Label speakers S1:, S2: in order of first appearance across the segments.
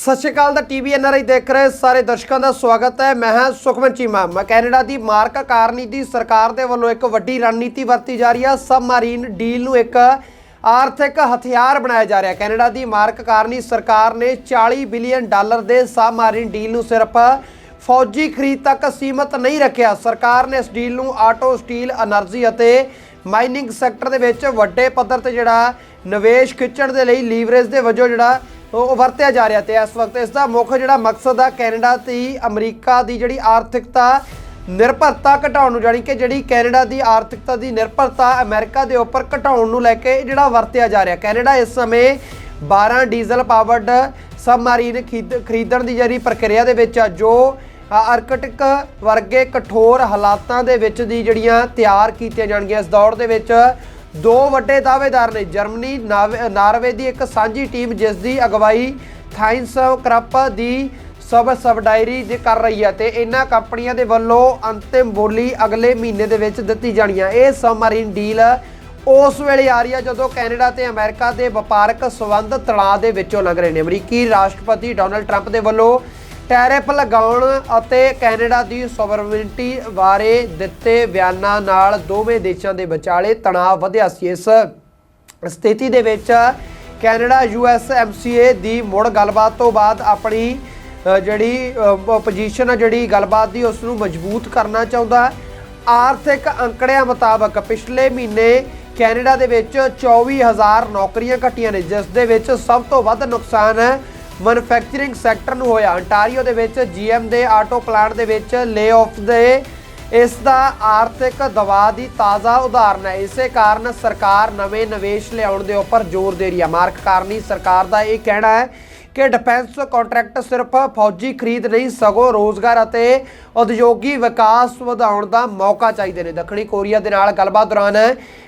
S1: ਸਤਿ ਸ਼੍ਰੀ ਅਕਾਲ ਦਾ ਟੀਵੀ ਆਈ ਦੇਖ ਰਹੇ ਸਾਰੇ ਦਰਸ਼ਕਾਂ ਦਾ ਸਵਾਗਤ ਹੈ। ਮੈਂ ਹਾਂ ਸੁਖਮਨ ਚੀਮਾ। ਮੈਂ ਕੈਨੇਡਾ ਦੀ ਮਾਰਕ ਕਾਰਨੀ ਦੀ ਸਰਕਾਰ ਦੇ ਵੱਲੋਂ ਇੱਕ ਵੱਡੀ ਰਣਨੀਤੀ ਵਰਤੀ ਜਾ ਰਹੀ ਹੈ ਸਬਮਰੀਨ ਡੀਲ ਨੂੰ ਇੱਕ ਆਰਥਿਕ ਹਥਿਆਰ ਬਣਾਇਆ ਜਾ ਰਿਹਾ। ਕੈਨੇਡਾ ਦੀ ਮਾਰਕ ਕਾਰਨੀ ਸਰਕਾਰ ਨੇ 40 ਬਿਲੀਅਨ ਡਾਲਰ ਦੇ ਸਬਮਰੀਨ ਡੀਲ ਨੂੰ ਸਿਰਫ ਫੌਜੀ ਖਰੀਦ ਤੱਕ ਸੀਮਤ ਨਹੀਂ ਰੱਖਿਆ। ਸਰਕਾਰ ਨੇ ਇਸ ਡੀਲ ਨੂੰ ਆਟੋ, ਸਟੀਲ એનર્ਜੀ ਅਤੇ ਮਾਈਨਿੰਗ ਸੈਕਟਰ ਦੇ ਵਿੱਚ ਵੱਡੇ ਪੱਧਰ ਤੇ ਜਿਹੜਾ ਨਿਵੇਸ਼ ਖਿੱਚਣ ਦੇ ਲਈ ਲੀਵਰੇਜ ਦੇ ਵਜੋਂ ਜਿਹੜਾ ਉਹ ਵਰਤਿਆ ਜਾ ਰਿਹਾ ਤੇ ਇਸ ਵਕਤ ਇਸ ਦਾ ਮੁੱਖ ਜਿਹੜਾ ਮਕਸਦ ਆ ਕੈਨੇਡਾ ਤੇ ਅਮਰੀਕਾ ਦੀ ਜਿਹੜੀ ਆਰਥਿਕਤਾ ਨਿਰਭਰਤਾ ਘਟਾਉਣ ਨੂੰ, ਜਾਣੀ ਕਿ ਜਿਹੜੀ ਕੈਨੇਡਾ ਦੀ ਆਰਥਿਕਤਾ ਦੀ ਨਿਰਭਰਤਾ ਅਮਰੀਕਾ ਦੇ ਉੱਪਰ ਘਟਾਉਣ ਨੂੰ ਲੈ ਕੇ ਜਿਹੜਾ ਵਰਤਿਆ ਜਾ ਰਿਹਾ। ਕੈਨੇਡਾ ਇਸ ਸਮੇਂ 12 ਡੀਜ਼ਲ ਪਾਵਰਡ ਸਬਮਰੀਨ ਖਰੀਦ- ਖਰੀਦਣ ਦੀ ਜਿਹੜੀ ਪ੍ਰਕਿਰਿਆ ਦੇ ਵਿੱਚ ਆ, ਜੋ ਆਰਕਟਿਕ ਵਰਗੇ ਕਠੋਰ ਹਾਲਾਤਾਂ ਦੇ ਵਿੱਚ ਦੀ ਜਿਹੜੀਆਂ ਤਿਆਰ ਕੀਤੀਆਂ ਜਾਣਗੀਆਂ। ਇਸ ਦੌਰ ਦੇ ਵਿੱਚ ਦੋ ਵੱਡੇ ਦਾਅਵੇਦਾਰ ਨੇ, ਜਰਮਨੀ, ਨਾਵੇ- ਨਾਰਵੇ ਦੀ ਇੱਕ ਸਾਂਝੀ ਟੀਮ ਜਿਸ ਦੀ ਅਗਵਾਈ ਥਾਈਨਸ ਕਰਪ ਦੀ ਸਬ ਸਬਡਾਇਰੀ ਜੇ ਕਰ ਰਹੀ ਹੈ ਤੇ ਇਹਨਾਂ ਕੰਪਨੀਆਂ ਦੇ ਵੱਲੋਂ ਅੰਤਿਮ ਬੋਲੀ ਅਗਲੇ ਮਹੀਨੇ ਦੇ ਵਿੱਚ ਦਿੱਤੀ ਜਾਣੀ ਹੈ। ਇਹ ਸਬਮਰੀਨ ਡੀਲ ਉਸ ਵੇਲੇ ਆ ਰਹੀ ਹੈ ਜਦੋਂ ਕੈਨੇਡਾ ਤੇ ਅਮਰੀਕਾ ਦੇ ਵਪਾਰਕ ਸਬੰਧ ਤਣਾਅ ਦੇ ਵਿੱਚੋਂ ਲੰਘ ਰਹੇ ਨੇ। ਅਮਰੀਕੀ ਰਾਸ਼ਟਰਪਤੀ ਡੋਨਲਡ ਟਰੰਪ ਦੇ ਵੱਲੋਂ ਟੈਰਿਫ ਲਗਾਉਣ ਅਤੇ ਕੈਨੇਡਾ ਦੀ ਸੋਵਰਨਿਟੀ ਬਾਰੇ ਦਿੱਤੇ ਬਿਆਨਾਂ ਨਾਲ ਦੋਵੇਂ ਦੇਸ਼ਾਂ ਦੇ ਵਿਚਾਲੇ ਤਣਾਅ ਵਧਿਆ ਸੀ। ਇਸ ਸਥਿਤੀ ਦੇ ਵਿੱਚ ਕੈਨੇਡਾ ਯੂਐਸ ਐਮਸੀਏ ਦੀ ਮੁੜ ਗੱਲਬਾਤ ਤੋਂ ਬਾਅਦ ਆਪਣੀ ਜਿਹੜੀ ਪੋਜੀਸ਼ਨ ਹੈ ਜਿਹੜੀ ਗੱਲਬਾਤ ਦੀ ਉਸ ਨੂੰ ਮਜ਼ਬੂਤ ਕਰਨਾ ਚਾਹੁੰਦਾ। ਆਰਥਿਕ ਅੰਕੜਿਆਂ ਮੁਤਾਬਕ ਪਿਛਲੇ ਮਹੀਨੇ ਕੈਨੇਡਾ ਦੇ ਵਿੱਚ 24000 ਨੌਕਰੀਆਂ ਘਟੀਆਂ ਨੇ, ਜਿਸ ਦੇ ਵਿੱਚ ਸਭ ਤੋਂ ਵੱਧ ਨੁਕਸਾਨ ਮੈਨੂਫੈਕਚਰਿੰਗ ਸੈਕਟਰ ਨੂੰ ਹੋਇਆ। ਅੰਟਾਰੀਓ ਦੇ ਵਿੱਚ ਜੀਐਮ ਦੇ ਆਟੋ ਪਲਾਂਟ ਦੇ ਵਿੱਚ ਲੇਆਫ ਦੇ, ਇਸ ਦਾ ਆਰਥਿਕ ਦਬਾਅ ਦੀ ਤਾਜ਼ਾ ਉਦਾਹਰਨ ਹੈ। ਇਸੇ ਕਾਰਨ ਸਰਕਾਰ ਨਵੇਂ ਨਿਵੇਸ਼ ਲਿਆਉਣ ਦੇ ਉੱਪਰ ਜ਼ੋਰ ਦੇ ਰਹੀ ਹੈ। ਮਾਰਕ ਕਾਰਨੀ ਸਰਕਾਰ ਦਾ ਇਹ ਕਹਿਣਾ ਹੈ ਕਿ ਡਿਫੈਂਸ ਕੰਟਰੈਕਟ ਸਿਰਫ ਫੌਜੀ ਖਰੀਦ ਨਹੀਂ, ਸਗੋਂ ਰੋਜ਼ਗਾਰ ਅਤੇ ਉਦਯੋਗੀ ਵਿਕਾਸ ਵਧਾਉਣ ਦਾ ਮੌਕਾ ਚਾਹੀਦੇ ਨੇ। ਦੱਖਣੀ ਕੋਰੀਆ ਦੇ ਨਾਲ ਗੱਲਬਾਤ ਦੌਰਾਨ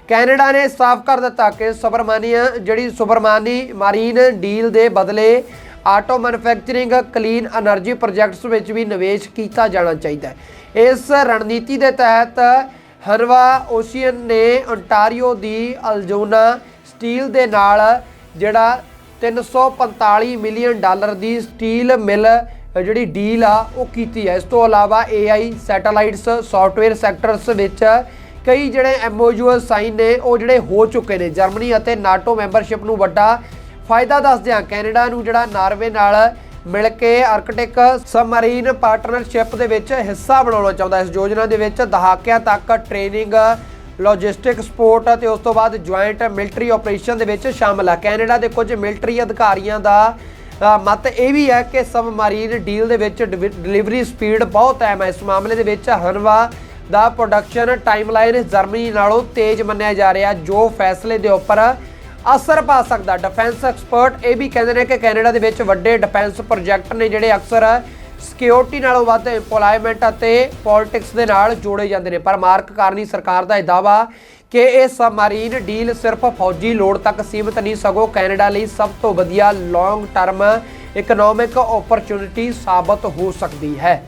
S1: ਕੈਨੇਡਾ ਨੇ ਸਾਫ਼ ਕਰ ਦਿੱਤਾ ਕਿ ਸੁਬਰਮਾਨੀਆ ਜਿਹੜੀ ਸੁਬਰਮਾਨੀ ਮਾਰੀਨ ਡੀਲ ਦੇ ਬਦਲੇ auto manufacturing, clean energy projects ਵਿੱਚ ਵੀ ਨਿਵੇਸ਼ ਕੀਤਾ ਜਾਣਾ ਚਾਹੀਦਾ ਇਸ ਰਣਨੀਤੀ ਦੇ ਤਹਿਤ ਹਰਵਾ ਓਸ਼ੀਅਨ ਨੇ ਓਨਟਾਰੀਓ ਦੀ ਅਲਜੋਨਾ ਸਟੀਲ ਦੇ ਨਾਲ ਜਿਹੜਾ 345 ਮਿਲੀਅਨ ਡਾਲਰ ਦੀ ਸਟੀਲ ਮਿਲ, ਜਿਹੜੀ ਡੀਲ ਆ, ਉਹ ਕੀਤੀ ਹੈ। ਇਸ ਤੋਂ ਇਲਾਵਾ AI ਸੈਟੇਲਾਈਟਸ, ਸੌਫਟਵੇਅਰ ਸੈਕਟਰਸ ਵਿੱਚ ਕਈ ਜਿਹੜੇ ਐਮਓਯੂ ਸਾਈਨ ਨੇ, ਉਹ ਜਿਹੜੇ ਹੋ ਚੁੱਕੇ ਨੇ। ਜਰਮਨੀ ਅਤੇ ਨਾਟੋ ਮੈਂਬਰਸ਼ਿਪ ਨੂੰ ਵੱਡਾ ਫਾਇਦਾ ਦੱਸਦੇ ਹਾਂ ਕੈਨੇਡਾ ਨੂੰ ਜਿਹੜਾ ਨਾਰਵੇ ਨਾਲ ਮਿਲ ਕੇ ਆਰਕਟਿਕ ਸਬਮਰੀਨ ਪਾਰਟਨਰਸ਼ਿਪ ਦੇ ਵਿੱਚ ਹਿੱਸਾ ਬਣਾਉਣਾ ਚਾਹੁੰਦਾ ਇਸ ਯੋਜਨਾ ਦੇ ਵਿੱਚ ਦਹਾਕਿਆਂ ਤੱਕ ਟ੍ਰੇਨਿੰਗ ਲੌਜਿਸਟਿਕ ਸਪੋਰਟ ਅਤੇ ਉਸ ਤੋਂ ਬਾਅਦ ਜੁਆਇੰਟ ਮਿਲਟਰੀ ਆਪਰੇਸ਼ਨ ਦੇ ਵਿੱਚ ਸ਼ਾਮਲ ਆ ਕੈਨੇਡਾ ਦੇ ਕੁਝ ਮਿਲਟਰੀ ਅਧਿਕਾਰੀਆਂ ਦਾ ਅ, ਮਤ ਇਹ ਵੀ ਹੈ ਕਿ ਸਬਮਰੀਨ ਡੀਲ ਦੇ ਵਿੱਚ ਡਿਵ- ਡਿਲੀਵਰੀ ਸਪੀਡ ਬਹੁਤ ਅਹਿਮ ਹੈ। ਇਸ ਮਾਮਲੇ ਦੇ ਵਿੱਚ ਹਨਵਾ ਦਾ ਪ੍ਰੋਡਕਸ਼ਨ ਟਾਈਮਲਾਈਨ ਜਰਮਨੀ ਨਾਲੋਂ ਤੇਜ਼ ਮੰਨਿਆ ਜਾ ਰਿਹਾ ਜੋ ਫੈਸਲੇ ਦੇ ਉੱਪਰ ਅਸਰ ਪਾ ਸਕਦਾ। ਡਿਫੈਂਸ ਐਕਸਪਰਟ ਇਹ ਵੀ ਕਹਿੰਦੇ ਨੇ ਕਿ ਕੈਨੇਡਾ ਦੇ ਵਿੱਚ ਵੱਡੇ ਡਿਫੈਂਸ ਪ੍ਰੋਜੈਕਟ ਨੇ ਜਿਹੜੇ ਅਕਸਰ ਸਿਕਿਉਰਿਟੀ ਨਾਲੋਂ ਵੱਧ EMPLOYMENT ਅਤੇ ਪੋਲਿਟਿਕਸ ਦੇ ਨਾਲ ਜੋੜੇ ਜਾਂਦੇ ਨੇ। ਪਰ ਮਾਰਕ ਕਾਰਨੀ ਸਰਕਾਰ ਦਾ ਇਹ ਦਾਵਾ ਕਿ ਇਹ ਸਬਮਰੀਨ ਡੀਲ ਸਿਰਫ ਫੌਜੀ ਲੋੜ ਤੱਕ ਸੀਮਿਤ ਨਹੀਂ, ਸਗੋਂ ਕੈਨੇਡਾ ਲਈ ਸਭ ਤੋਂ ਵਧੀਆ ਲੌਂਗ ਟਰਮ ਇਕਨੋਮਿਕ ਓਪਰਚੁਨਿਟੀ ਸਾਬਤ ਹੋ ਸਕਦੀ ਹੈ।